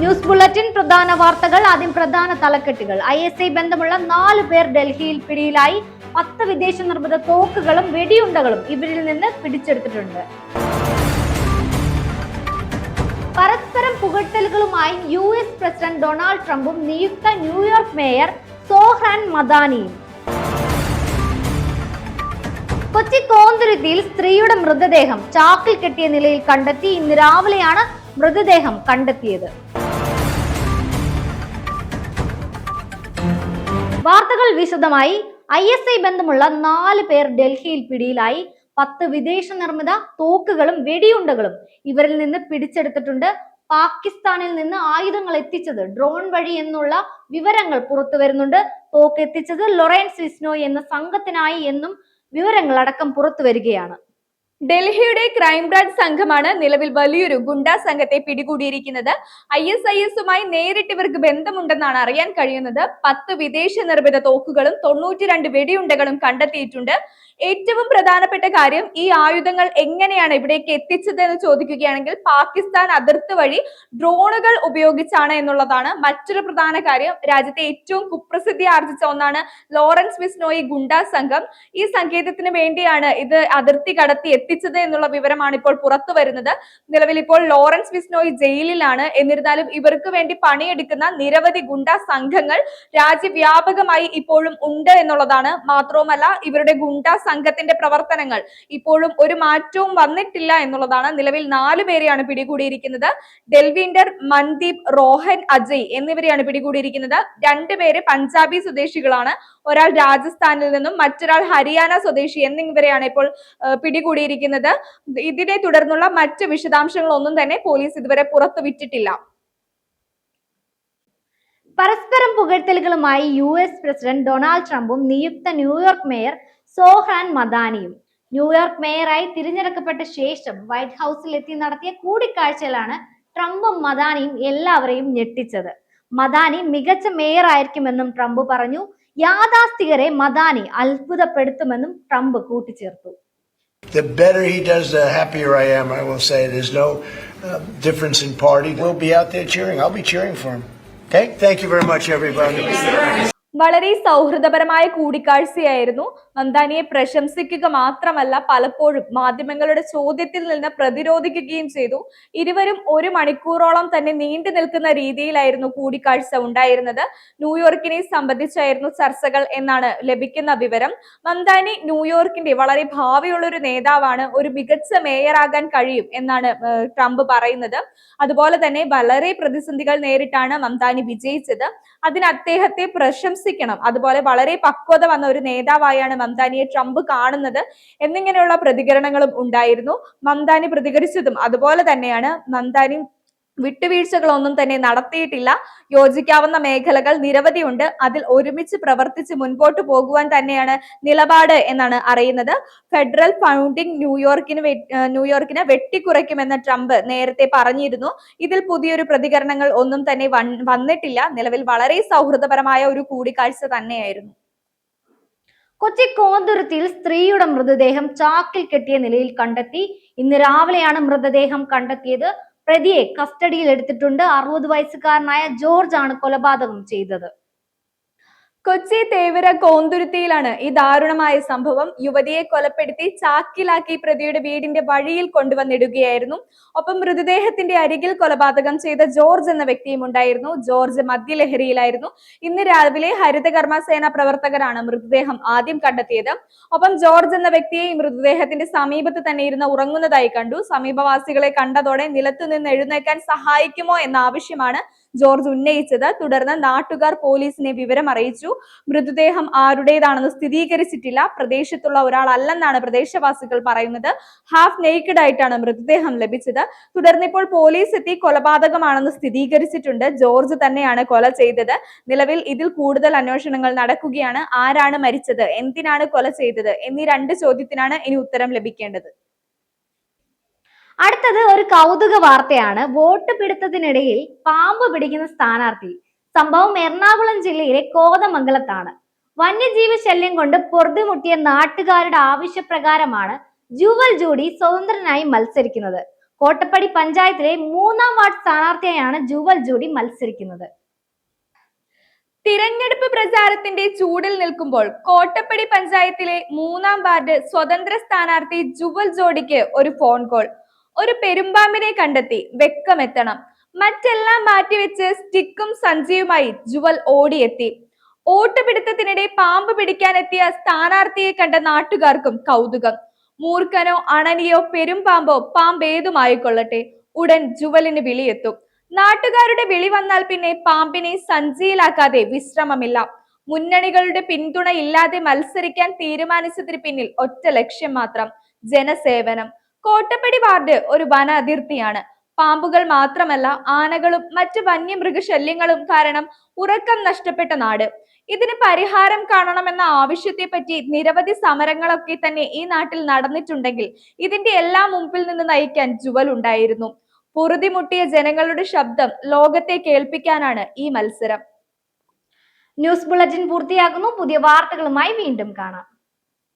News bulletin പ്രധാന വാർത്തകൾ ആദ്യം പ്രധാന തലക്കെട്ടുകൾ. ഐ എസ് ഐ ബന്ധമുള്ള നാല് പേർ ഡൽഹിയിൽ പിടിയിലായി. പത്ത് വിദേശ നിർമ്മിത തോക്കുകളും വെടിയുണ്ടകളും ഇവരിൽ നിന്ന് പിടിച്ചെടുത്തിട്ടുണ്ട്. പരസ്പരം പുകഴ്ത്തലുകളുമായി യു എസ് പ്രസിഡന്റ് ഡൊണാൾഡ് ട്രംപും നിയുക്ത ന്യൂയോർക്ക് മേയർ സോഹ്രാൻ മദാനിയും. കൊച്ചി കോന്തുരുത്തിയിൽ സ്ത്രീയുടെ മൃതദേഹം ചാക്കിൽ കെട്ടിയ നിലയിൽ കണ്ടെത്തി. ഇന്ന് രാവിലെയാണ് മൃതദേഹം കണ്ടെത്തിയത്. വാർത്തകൾ വിശദമായി ഐ എസ് ഐ ബന്ധമുള്ള നാല് പേർ ഡൽഹിയിൽ പിടിയിലായി. പത്ത് വിദേശ നിർമ്മിത തോക്കുകളും വെടിയുണ്ടകളും ഇവരിൽ നിന്ന് പിടിച്ചെടുത്തിട്ടുണ്ട്. പാകിസ്ഥാനിൽ നിന്ന് ആയുധങ്ങൾ എത്തിച്ചത് ഡ്രോൺ വഴി എന്നുള്ള വിവരങ്ങൾ പുറത്തു വരുന്നുണ്ട്. തോക്ക് എത്തിച്ചത് ലൊറൻസ് വിസ്നോയ് എന്ന സംഘത്തിനായി എന്നും വിവരങ്ങൾ അടക്കം പുറത്തു വരികയാണ്. ഡൽഹിയുടെ ക്രൈംബ്രാഞ്ച് സംഘമാണ് നിലവിൽ വലിയൊരു ഗുണ്ടാ സംഘത്തെ പിടികൂടിയിരിക്കുന്നത്. ഐ എസ് ഐ എസുമായി നേരിട്ട് ഇവർക്ക് ബന്ധമുണ്ടെന്നാണ് അറിയാൻ കഴിയുന്നത്. പത്ത് വിദേശ നിർമ്മിത തോക്കുകളും തൊണ്ണൂറ്റിരണ്ട് വെടിയുണ്ടകളും കണ്ടെത്തിയിട്ടുണ്ട്. ഏറ്റവും പ്രധാനപ്പെട്ട കാര്യം ഈ ആയുധങ്ങൾ എങ്ങനെയാണ് ഇവിടേക്ക് എത്തിച്ചത് എന്ന് ചോദിക്കുകയാണെങ്കിൽ പാകിസ്ഥാൻ അതിർത്തി വഴി ഡ്രോണുകൾ ഉപയോഗിച്ചാണ് എന്നുള്ളതാണ് മറ്റൊരു പ്രധാന കാര്യം. രാജ്യത്തെ ഏറ്റവും കുപ്രസിദ്ധി ആർജിച്ച ഒന്നാണ് ലോറൻസ് വിസ്നോയി ഗുണ്ടാ സംഘം. ഈ സങ്കേതത്തിന് വേണ്ടിയാണ് ഇത് അതിർത്തി കടത്തി എത്തിച്ചത് എന്നുള്ള വിവരമാണ് ഇപ്പോൾ പുറത്തു വരുന്നത്. നിലവിൽ ഇപ്പോൾ ലോറൻസ് വിസ്നോയ് ജയിലിലാണ്. എന്നിരുന്നാലും ഇവർക്ക് വേണ്ടി പണിയെടുക്കുന്ന നിരവധി ഗുണ്ടാ സംഘങ്ങൾ രാജ്യവ്യാപകമായി ഇപ്പോഴും ഉണ്ട് എന്നുള്ളതാണ് മാത്രവുമല്ല ഇവരുടെ ഗുണ്ടാ സംഘത്തിന്റെ പ്രവർത്തനങ്ങൾ ഇപ്പോഴും ഒരു മാറ്റവും വന്നിട്ടില്ല എന്നുള്ളതാണ് നിലവിൽ നാലു പേരെയാണ് പിടികൂടിയിരിക്കുന്നത്. ഡെൽവിൻഡർ മൻദീപ് റോഹൻ അജയ് എന്നിവരെയാണ് പിടികൂടിയിരിക്കുന്നത്. രണ്ടുപേര് പഞ്ചാബി സ്വദേശികളാണ്. ഒരാൾ രാജസ്ഥാനിൽ നിന്നും മറ്റൊരാൾ ഹരിയാന സ്വദേശി എന്നിവരെയാണ് ഇപ്പോൾ ഏഹ്, പിടികൂടിയിരിക്കുന്നത് ഇതിനെ തുടർന്നുള്ള മറ്റ് വിശദാംശങ്ങളൊന്നും തന്നെ പോലീസ് ഇതുവരെ പുറത്തു വിട്ടിട്ടില്ല. പരസ്പരം പുകഴ്ത്തലുകളുമായി യു എസ് പ്രസിഡന്റ് ഡൊണാൾഡ് ട്രംപും നിയുക്ത ന്യൂയോർക്ക് മേയർ സോഹാൻ മദാനിയും. ന്യൂയോർക്ക് മേയറായി തിരഞ്ഞെടുക്കപ്പെട്ട ശേഷം വൈറ്റ് ഹൗസിൽ എത്തി നടത്തിയ കൂടിക്കാഴ്ചയിലാണ് ട്രംപും മദാനിയും എല്ലാവരെയും ഞെട്ടിച്ചത്. മദാനി മികച്ച മേയർ ആയിരിക്കുമെന്നും ട്രംപ് പറഞ്ഞു. യാഥാസ്ഥികരെ മദാനി അത്ഭുതപ്പെടുത്തുമെന്നും ട്രംപ് കൂട്ടിച്ചേർത്തു. The better he does, the happier I am. I will say there's no uh, difference in party. We'll be out there cheering. I'll be cheering for him. Okay? Thank you very much, everybody. വളരെ സൗഹൃദപരമായ കൂടിക്കാഴ്ചയായിരുന്നു നന്ദാനിയെ പ്രശംസിക്കുക മാത്രമല്ല പലപ്പോഴും മാധ്യമങ്ങളുടെ ചോദ്യത്തിൽ നിന്ന് പ്രതിരോധിക്കുകയും ചെയ്തു. ഇരുവരും ഒരു മണിക്കൂറോളം തന്നെ നീണ്ടു നിൽക്കുന്ന രീതിയിലായിരുന്നു കൂടിക്കാഴ്ച ഉണ്ടായിരുന്നത്. ന്യൂയോർക്കിനെ സംബന്ധിച്ചായിരുന്നു ചർച്ചകൾ എന്നാണ് ലഭിക്കുന്ന വിവരം. മന്ദാനി ന്യൂയോർക്കിന്റെ വളരെ ഭാവിയുള്ള ഒരു നേതാവാണ് ഒരു മികച്ച മേയറാകാൻ കഴിയും എന്നാണ് ട്രംപ് പറയുന്നത്. അതുപോലെ തന്നെ വളരെ പ്രതിസന്ധികൾ നേരിട്ടാണ് മന്ദാനി വിജയിച്ചത്. അതിന് അദ്ദേഹത്തെ പ്രശംസിക്കണം. അതുപോലെ വളരെ പക്വത വന്ന ഒരു നേതാവായാണ് മംതാനിയെ ട്രംപ് കാണുന്നത് എന്നിങ്ങനെയുള്ള പ്രതികരണങ്ങളും ഉണ്ടായിരുന്നു. മംതാനി പ്രതികരിച്ചതും അതുപോലെ തന്നെയാണ്. മംതാനി വിട്ടുവീഴ്ചകളൊന്നും തന്നെ നടത്തിയിട്ടില്ല. യോജിക്കാവുന്ന മേഖലകൾ നിരവധിയുണ്ട്. അതിൽ ഒരുമിച്ച് പ്രവർത്തിച്ച് മുൻപോട്ട് പോകുവാൻ തന്നെയാണ് നിലപാട് എന്നാണ് അറിയുന്നത്. ഫെഡറൽ ഫൗണ്ടിംഗ് ന്യൂയോർക്കിന് ന്യൂയോർക്കിനെ വെട്ടിക്കുറയ്ക്കുമെന്ന് ട്രംപ് നേരത്തെ പറഞ്ഞിരുന്നു. ഇതിൽ പുതിയൊരു പ്രതികരണങ്ങൾ ഒന്നും തന്നെ വന്നിട്ടില്ല. നിലവിൽ വളരെ സൗഹൃദപരമായ ഒരു കൂടിക്കാഴ്ച തന്നെയായിരുന്നു. കൊച്ചി കോന്തുരുത്തിയിൽ സ്ത്രീയുടെ മൃതദേഹം ചാക്കിൽ കെട്ടിയ നിലയിൽ കണ്ടെത്തി. ഇന്ന് രാവിലെയാണ് മൃതദേഹം കണ്ടെത്തിയത്. പ്രതിയെ കസ്റ്റഡിയിൽ എടുത്തിട്ടുണ്ട്. അറുപത് വയസ്സുകാരനായ ജോർജ് ആണ് കൊലപാതകം ചെയ്തത്. കൊച്ചി തേവര കോന്തുരുത്തിയിലാണ് ഈ ദാരുണമായ സംഭവം. യുവതിയെ കൊലപ്പെടുത്തി ചാക്കിലാക്കി പ്രതിയുടെ വീടിന്റെ വഴിയിൽ കൊണ്ടുവന്നിടുകയായിരുന്നു. ഒപ്പം മൃതദേഹത്തിന്റെ അരികിൽ കൊലപാതകം ചെയ്ത ജോർജ് എന്ന വ്യക്തിയും ഉണ്ടായിരുന്നു. ജോർജ് മദ്യലഹരിയിലായിരുന്നു. ഇന്ന് രാവിലെ ഹരിതകർമ്മ സേന പ്രവർത്തകരാണ് മൃതദേഹം ആദ്യം കണ്ടെത്തിയത്. ഒപ്പം ജോർജ് എന്ന വ്യക്തിയെ മൃതദേഹത്തിന്റെ സമീപത്ത് തന്നെ ഇരുന്ന് ഉറങ്ങുന്നതായി കണ്ടു. സമീപവാസികളെ കണ്ടതോടെ നിലത്തുനിന്ന് എഴുന്നേക്കാൻ സഹായിക്കുമോ എന്ന ആവശ്യമാണ് ജോർജ് ഉന്നയിച്ചത്. തുടർന്ന് നാട്ടുകാർ പോലീസിനെ വിവരം അറിയിച്ചു. മൃതദേഹം ആരുടേതാണെന്ന് സ്ഥിരീകരിച്ചിട്ടില്ല. പ്രദേശത്തുള്ള ഒരാളല്ലെന്നാണ് പ്രദേശവാസികൾ പറയുന്നത്. ഹാഫ് നെയ്ക്കഡ് ആയിട്ടാണ് മൃതദേഹം ലഭിച്ചത്. തുടർന്ന് ഇപ്പോൾ പോലീസ് എത്തി കൊലപാതകമാണെന്ന് സ്ഥിരീകരിച്ചിട്ടുണ്ട്. ജോർജ് തന്നെയാണ് കൊല ചെയ്തത്. നിലവിൽ ഇതിൽ കൂടുതൽ അന്വേഷണങ്ങൾ നടക്കുകയാണ്. ആരാണ് മരിച്ചത്? എന്തിനാണ് കൊല ചെയ്തത്? എന്നീ രണ്ട് ചോദ്യത്തിനാണ് ഇനി ഉത്തരം ലഭിക്കേണ്ടത്. അടുത്തത് ഒരു കൗതുക വാർത്തയാണ്. വോട്ട് പിടുത്തത്തിനിടയിൽ പാമ്പ് പിടിക്കുന്ന സ്ഥാനാർത്ഥി. സംഭവം എറണാകുളം ജില്ലയിലെ കോതമംഗലത്താണ്. വന്യജീവി ശല്യം കൊണ്ട് പൊറുതിമുട്ടിയ നാട്ടുകാരുടെ ആവശ്യപ്രകാരമാണ് ജുവൽ ജൂഡി സ്വതന്ത്രനായി മത്സരിക്കുന്നത്. കോട്ടപ്പടി പഞ്ചായത്തിലെ മൂന്നാം വാർഡ് സ്ഥാനാർത്ഥിയായാണ് ജുവൽ ജൂഡി മത്സരിക്കുന്നത്. തിരഞ്ഞെടുപ്പ് പ്രചാരത്തിന്റെ ചൂടിൽ നിൽക്കുമ്പോൾ കോട്ടപ്പടി പഞ്ചായത്തിലെ മൂന്നാം വാർഡ് സ്വതന്ത്ര സ്ഥാനാർത്ഥി ജുവൽ ജോഡിക്ക് ഒരു ഫോൺ കോൾ. ഒരു പെരുമ്പാമ്പിനെ കണ്ടെത്തി വെക്കമെത്തണം. മറ്റെല്ലാം മാറ്റിവെച്ച് സ്റ്റിക്കും സഞ്ചിയുമായി ജുവൽ ഓടിയെത്തി. ഓട്ടുപിടുത്തത്തിനിടെ പാമ്പ് പിടിക്കാനെത്തിയ സ്ഥാനാർത്ഥിയെ കണ്ട നാട്ടുകാർക്കും കൗതുകം. മൂർഖനോ അണനിയോ പെരുമ്പാമ്പോ പാമ്പേതുമായിക്കൊള്ളട്ടെ. ഉടൻ ജുവലിന് വിളിയെത്തും. നാട്ടുകാരുടെ വിളി വന്നാൽ പിന്നെ പാമ്പിനെ സഞ്ചിയിലാക്കാതെ വിശ്രമമില്ല. മുന്നണികളുടെ പിന്തുണ ഇല്ലാതെ മത്സരിക്കാൻ തീരുമാനിച്ചതിന് പിന്നിൽ ഒറ്റ ലക്ഷ്യം മാത്രം ജനസേവനം. കോട്ടപ്പടി വാർഡ് ഒരു വന അതിർത്തിയാണ് പാമ്പുകൾ മാത്രമല്ല ആനകളും മറ്റ് വന്യമൃഗശല്യങ്ങളും കാരണം ഉറക്കം നഷ്ടപ്പെട്ട നാട്. ഇതിന് പരിഹാരം കാണണമെന്ന ആവശ്യത്തെപ്പറ്റി നിരവധി സമരങ്ങളൊക്കെ തന്നെ ഈ നാട്ടിൽ നടന്നിട്ടുണ്ടെങ്കിൽ ഇതിന്റെ എല്ലാ മുമ്പിൽ നിന്ന് നയിക്കാൻ ജുവൽ ഉണ്ടായിരുന്നു. പൊറുതിമുട്ടിയ ജനങ്ങളുടെ ശബ്ദം ലോകത്തെ കേൾപ്പിക്കാനാണ് ഈ മത്സരം. ന്യൂസ് ബുള്ളറ്റിൻ പൂർത്തിയാകുന്നു. പുതിയ വാർത്തകളുമായി വീണ്ടും കാണാം.